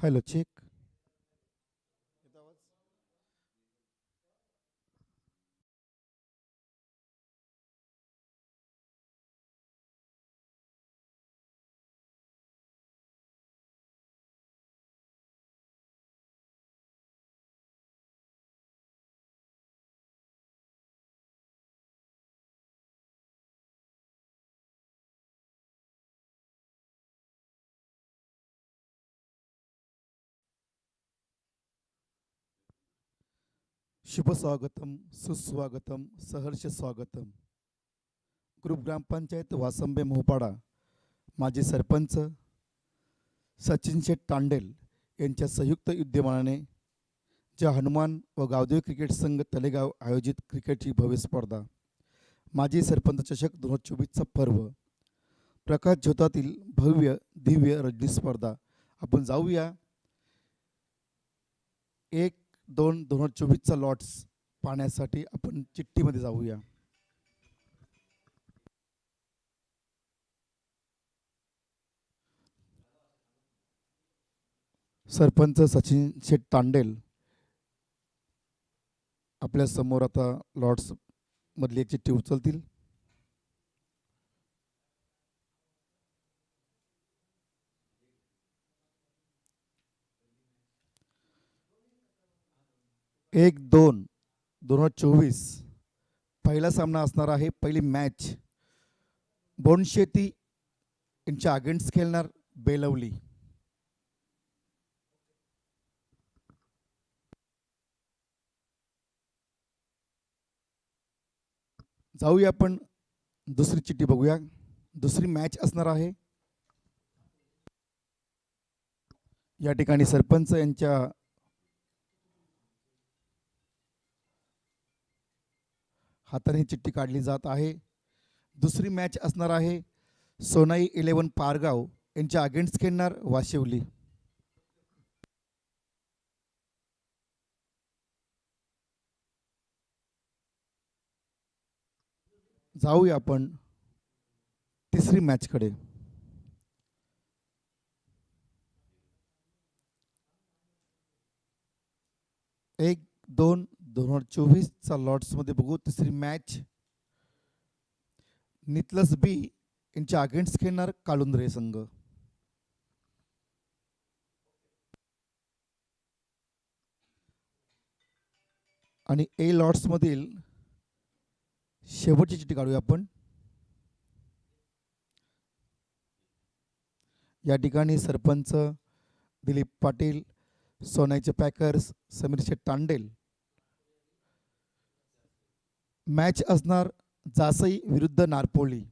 Hello, chick. शुभ स्वागतम सुस्वागतम सहर्ष स्वागतम ग्रुप ग्रामपंचायत वासंबे मोहपाडा. माजी सरपंच सचिन शेठ तांडेल यांच्या संयुक्त विद्यमानाने ज्या हनुमान व गावदेव क्रिकेट संघ तलेगाव आयोजित क्रिकेटची भव्य स्पर्धा. माजी सरपंच चषक दोन हजार चोवीसचा पर्व. प्रकाश ज्योतातील भव्य दिव्य रजनी स्पर्धा. आपण जाऊया. एक दोन दोन हजार चोवीसचा लॉट्स पाहण्यासाठी आपण चिठ्ठीमध्ये जाऊया. सरपंच सचिन शेठ तांडेल आपल्यासमोर आता लॉट्स मधली चिठ्ठी उचलतील. एक दोन दोन हजार चोवीस. पहिला सामना असणार आहे पहिली मॅच बोनशेती यांच्या अगेन्स्ट खेळणार बेलवली. जाऊया आपण दुसरी चिठ्ठी बघूया. दुसरी मॅच असणार आहे. या ठिकाणी सरपंच यांच्या हाताने चिठ्ठी काढली जात आहे. दुसरी मॅच असणार आहे. सोनाई इलेवन पारगाव यांच्या अगेन्स्ट खेळणार वाशिवली. जाऊया आपण तिसरी मॅचकडे एक दोन दोन हजार चोवीसचा लॉर्ड्समध्ये बघू तिसरी मॅच नितलस बी यांच्या अगेन्स्ट खेळणार काळुंद्रे संघ. आणि ए लॉर्ड्समधील शेवटची चिठ्ठी काढूया आपण. या ठिकाणी सरपंच दिलीप पाटील सोन्याचे पॅकर्स समीर शेठ तांडेल मॅच असणार जासई विरुद्ध नारपोली.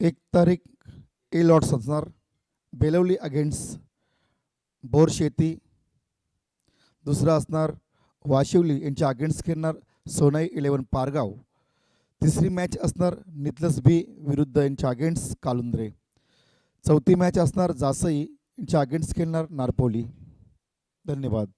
एक तारीख ए लॉट्स असणार. बेलवली अगेन्स्ट बोरशेती. दुसरा असणार वाशिवली यांच्या अगेन्स्ट खेळणार सोनाई इलेवन पारगाव. तिसरी मॅच असणार नितलस बी विरुद्ध यांच्या अगेन्स्ट कालुंद्रे. चौथी मॅच असणार जासई यांच्या अगेन्स्ट खेळणार नारपोली. धन्यवाद.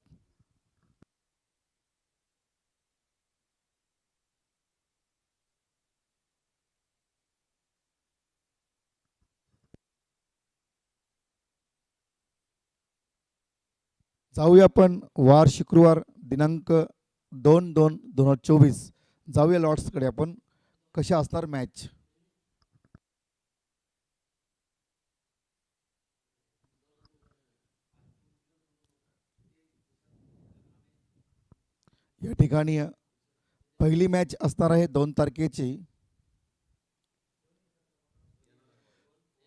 जाऊया आपण वार शुक्रवार दिनांक दोन दोन दोन हजार चोवीस. जाऊया लॉर्ड्सकडे आपण. कशा असणार मॅच या ठिकाणी पहिली मॅच असणार आहे दोन तारखेची.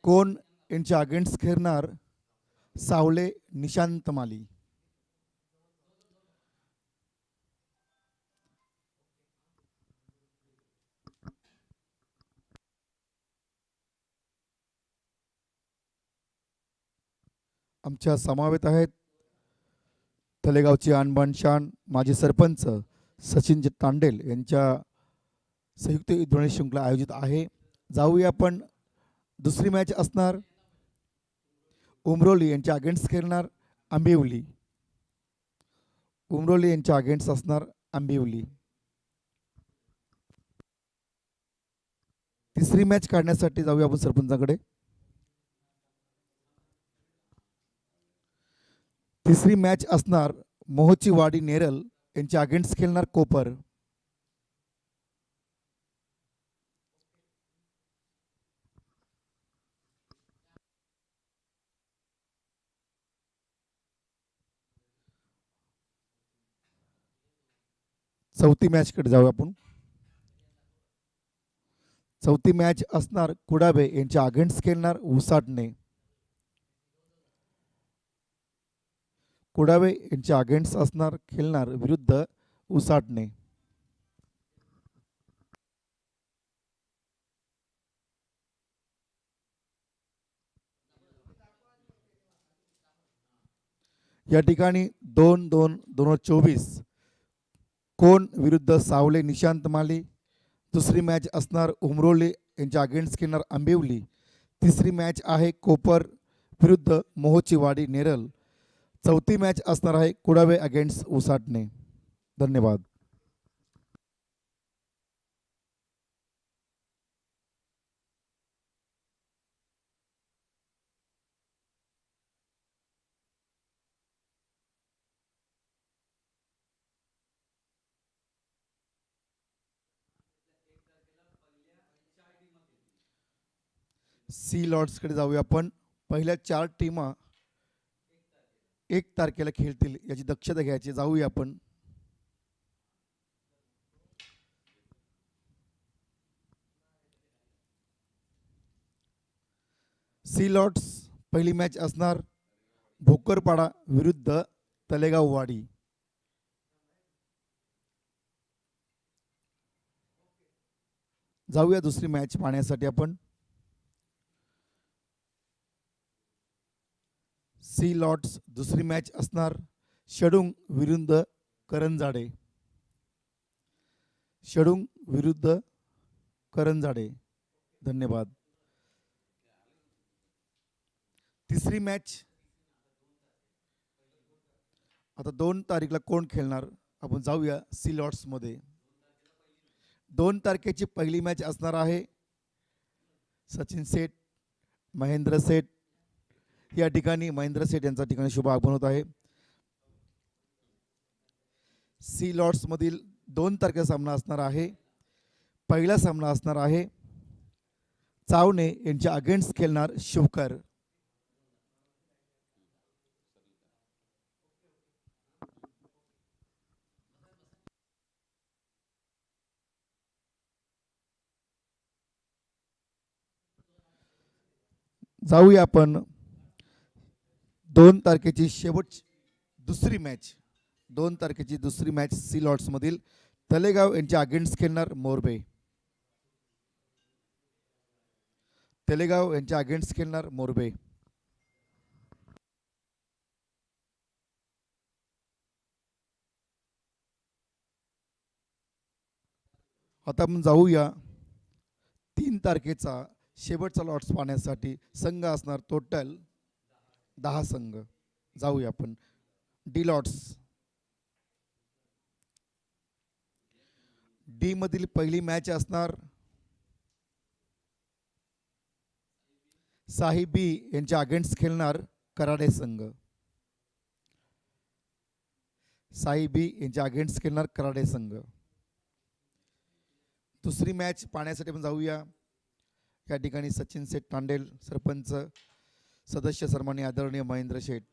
कोण यांच्या अगेन्स्ट खेळणार? सावले निशांत माली. आमच्या समावेत आहेत. तलेगावची आणबाण शान माजी सरपंच सचिन तांडेल यांच्या संयुक्त ध्वनी शृंखला आयोजित आहे. जाऊया आपण. दुसरी मॅच असणार. उमरोली यांच्या अगेन्स्ट खेळणार आंबिवली. उमरोली यांच्या अगेन्स्ट असणार आंबिवली. तिसरी मॅच काढण्यासाठी जाऊया आपण सरपंचाकडे. तिसरी मॅच असणार मोहची वाडी नेरल यांच्या अगेन्स्ट खेळणार कोपर. चौथी मॅचकडे जाऊ आपण. चौथी मॅच असणार कुडाबे यांच्या अगेन्स्ट खेळणार उसाटणे. कुडावे यांच्या अगेन्स्ट असणार खेळणार विरुद्ध उसाटणे. या ठिकाणी दोन दोन दोन हजार चोवीस कोण विरुद्ध सावले निशांत माली दुसरी मॅच असणार उमरोली यांच्या अगेन्स्ट खेळणार आंबिवली तिसरी मॅच आहे कोपर विरुद्ध मोहोचीवाडी नेरल. चौथी मॅच असणार आहे कुडावे अगेन्स्ट उसाटणे. धन्यवाद. सी लॉर्ड्सकडे जाऊया आपण. पहिल्या चार टीमा एक तारखेला खेळतील याची दक्षता घ्यायची. जाऊया आपण. सी लॉट्स पहिली मॅच असणार. भोकरपाडा विरुद्ध तलेगाव वाडी. जाऊया दुसरी मॅच पाहण्यासाठी आपण. सी लॉट्स दुसरी मॅच असणार शडुंग विरुद्ध करंजाडे. शडुंग विरुद्ध करंजाडे. धन्यवाद. तिसरी मॅच. आता दोन तारीखला कोण खेळणार? आपण जाऊया सी लॉट्समध्ये दोन तारखेची पहिली मॅच असणार आहे. सचिन सेठ महेंद्र सेठ या ठिकाणी महेंद्र सेठ यांचा ठिकाणी शुभ आगमन होत आहे. सी लॉर्ड्स मधील दोन तारखेचा सामना असणार आहे. पहिला सामना असणार आहे. चावणे यांच्या अगेन्स्ट खेळणार शिवकर जाऊया आपण. दोन तारखेची शेवट दुसरी मॅच दोन तारखेची दुसरी मॅच सी लॉट्समधील तलेगाव यांच्या अगेन्स्ट खेळणार मोरबे. तलेगाव यांच्या अगेन्स्ट खेळणार मोरबे. आता आपण जाऊया तीन तारखेचा शेवटचा लॉट्स पाहण्यासाठी. संघ असणार टोटल दहा संघ. जाऊया आपण. डीलॉट्स. डी मधील पहिली मॅच असणार. साहिबी यांच्या अगेन्स्ट खेळणार कराडे संघ. साहिबी यांच्या अगेन्स्ट खेळणार कराडे संघ. दुसरी मॅच पाहण्यासाठी आपण जाऊया. या ठिकाणी सचिन सेठ तांडेल सरपंच सदस्य सन्मान्य आदरणीय महेंद्र शेठ.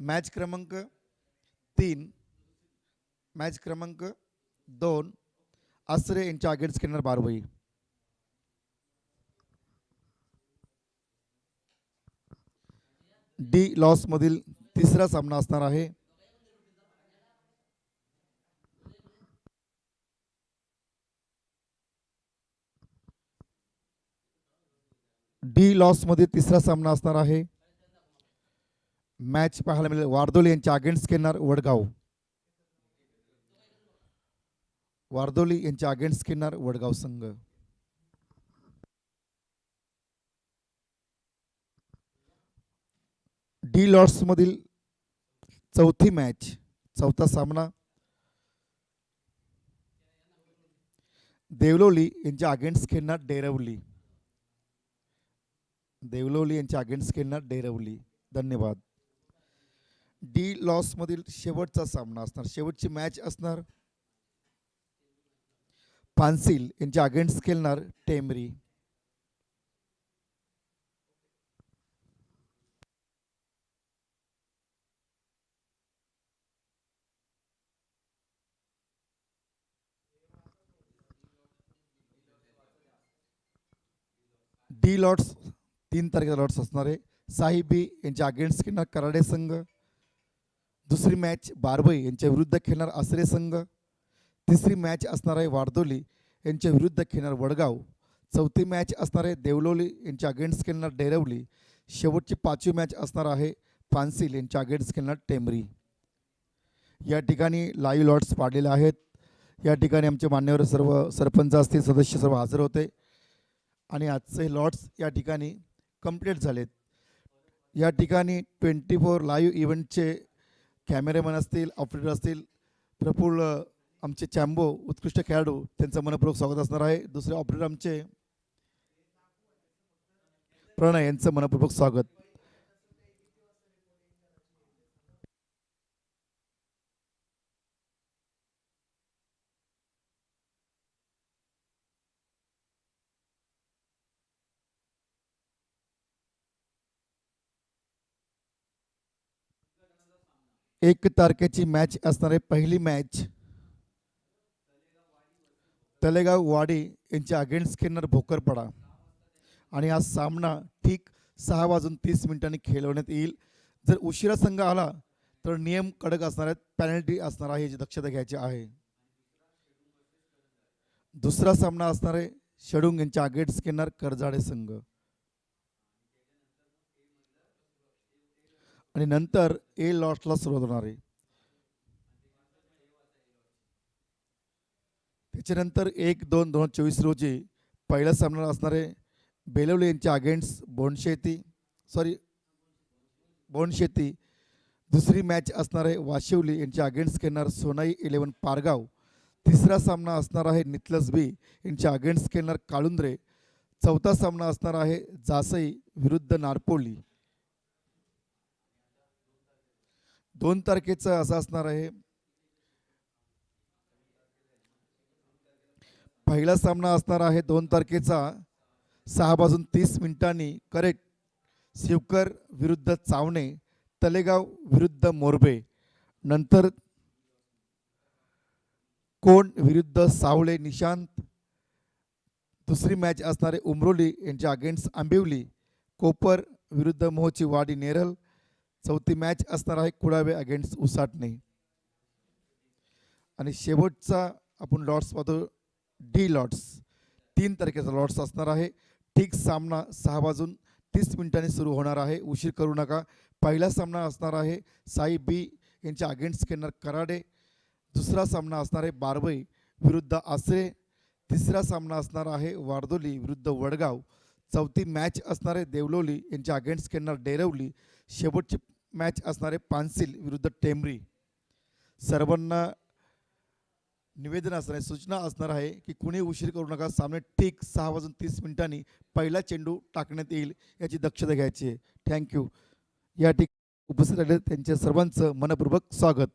मॅच क्रमांक तीन मॅच क्रमांक दोन आसरे यांच्या अगेन्स्ट खेळणार बारवई. डी लॉस मधील तिसरा सामना असणार आहे. डी लॉसमध्ये तिसरा सामना असणार आहे. मॅच पाहायला मिळेल वारदोली यांच्या अगेन्स्ट खेळणार वडगाव. वारदोली यांच्या अगेन्स्ट खेळणार वडगाव संघ. डी लॉर्ड्समधील चौथी मॅच चौथा सामना. देवलोली यांच्या अगेन्स्ट खेळणार डेरवली. देवलवली यांच्या अगेन्स्ट खेळणार डेरवली. धन्यवाद. डी लॉसमधील शेवटचा सामना असणार. शेवटची मॅच असणार. पानसिल यांच्या अगेन्स्ट खेळणार टेमरी. डी लॉट्स तीन तारखेला लढत असणार आहे. साहिबी यांच्या अगेन्स्ट खेळणार कराडे संघ. दुसरी मॅच बारबई यांच्या विरुद्ध खेळणार आसरे संघ. तिसरी मॅच असणार आहे वारदोली यांच्या विरुद्ध खेळणार वडगाव. चौथी मॅच असणार आहे देवलोली यांच्या अगेन्स्ट खेळणार डेरवली. शेवटची पाचवी मॅच असणार आहे पानसिल यांच्या अगेन्स्ट खेळणार टेमरी या ठिकाणी लाईव्ह लॉट्स पाडलेले आहेत. या ठिकाणी आमचे मान्यवर सर्व सरपंच असतील सदस्य सर्व हजर होते. आणि आजचे लॉट्स या ठिकाणी कंप्लीट झालेत. या ठिकाणी ट्वेंटी फोर लाईव्ह इव्हेंटचे कॅमेरेमन असतील ऑपरेटर असतील प्रफुल्ल आमचे चॅम्बो उत्कृष्ट खेळाडू त्यांचं मनपूर्वक स्वागत असणार आहे. दुसरे ऑपरेटर आमचे प्रणय यांचं मनपूर्वक स्वागत. एक तारखेची मॅच असणारे पहिली मॅच तलेगाव वाडी यांच्या अगेन्स्ट खेळणार भोकरपडा आणि हा सामना ठीक सहा वाजून तीस मिनिटांनी खेळवण्यात येईल. जर उशिरा संघ आला तर नियम कडक असणार आहेत पॅनल्टी असणार आहे याची दक्षता घ्यायची आहे. दुसरा सामना असणार आहे शेडुंग यांच्या अगेन्स्ट खेळणार करजाडे संघ. आणि नंतर ए लॉटला सुरुवात होणार आहे. त्याच्यानंतर एक दोन दोन हजार चोवीस रोजी पहिला सामना असणार आहे बेलवले यांच्या अगेन्स्ट बोनशेती. सॉरी बोनशेती. दुसरी मॅच असणार आहे वाशिवली यांच्या अगेन्स्ट खेळणार सोनाई इलेवन पारगाव. तिसरा सामना असणार आहे नितलस बी यांच्या अगेन्स्ट खेळणार काळुंद्रे. चौथा सामना असणार आहे जासई विरुद्ध नारपोली. दोन तारखेचं असं असणार आहे. पहिला सामना असणार आहे दोन तारखेचा. सहा वाजून तीस मिनिटांनी करेक्ट शिवकर विरुद्ध चावणे तलेगाव विरुद्ध मोरबे. नंतर कोण विरुद्ध सावळे निशांत. दुसरी मॅच असणारे उमरोली यांच्या अगेन्स्ट आंबिवली. कोपर विरुद्ध मोहची वाडी नेरल. चौथी मॅच असणार आहे कुडावे अगेन्स्ट उसाटणे आणि शेवटचा आपण लॉट्स पाहतो डी लॉट्स तीन तारखेचा लॉट्स असणार आहे. ठीक सामना सहा वाजून तीस मिनिटांनी सुरू होणार आहे. उशीर करू नका. पहिला सामना असणार आहे साई बी यांच्या अगेन्स्ट खेळणार कराडे. दुसरा सामना असणार आहे बारबई विरुद्ध आसरे. तिसरा सामना असणार आहे वारदोली विरुद्ध वडगाव. चौथी मॅच असणार आहे देवलोली यांच्या अगेन्स्ट खेळणार डेरवली. शेवटची मॅच असणारे पानसिल विरुद्ध टेमरी. सर्वांना निवेदन असणार आहे सूचना असणार आहे की कुणी उशीर करू नका. सामने ठीक सहा वाजून तीस मिनिटांनी पहिला चेंडू टाकण्यात येईल याची दक्षता घ्यायची आहे. थँक्यू या ठिकाणी उपस्थित राहिले त्यांच्या सर्वांचं मनपूर्वक स्वागत.